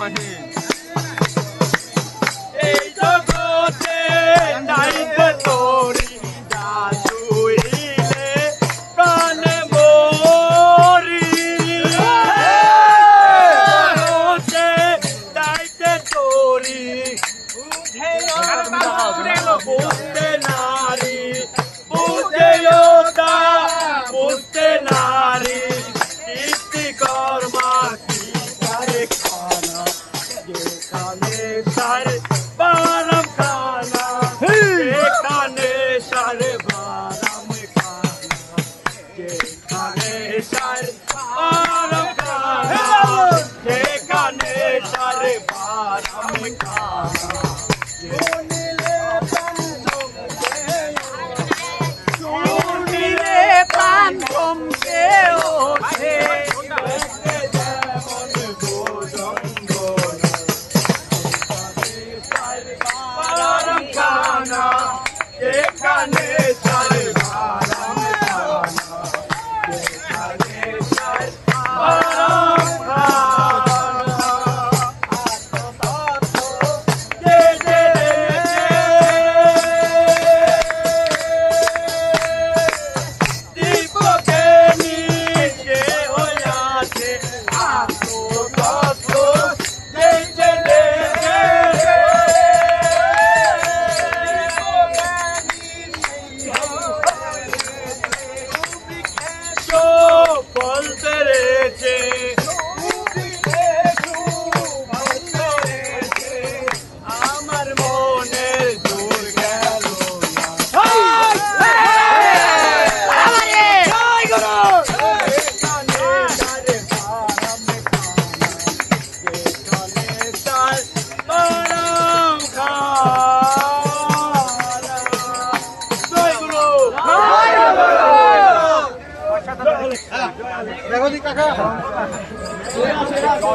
মাহিন এই জগতে নাই তোরি। দাসুইলে প্রাণ মরি জগতে দাইতে তোরি বুঝে বুঝতে ठिकाने सारे बार हम का বলতে রয়েছে দেখো দি কাকা।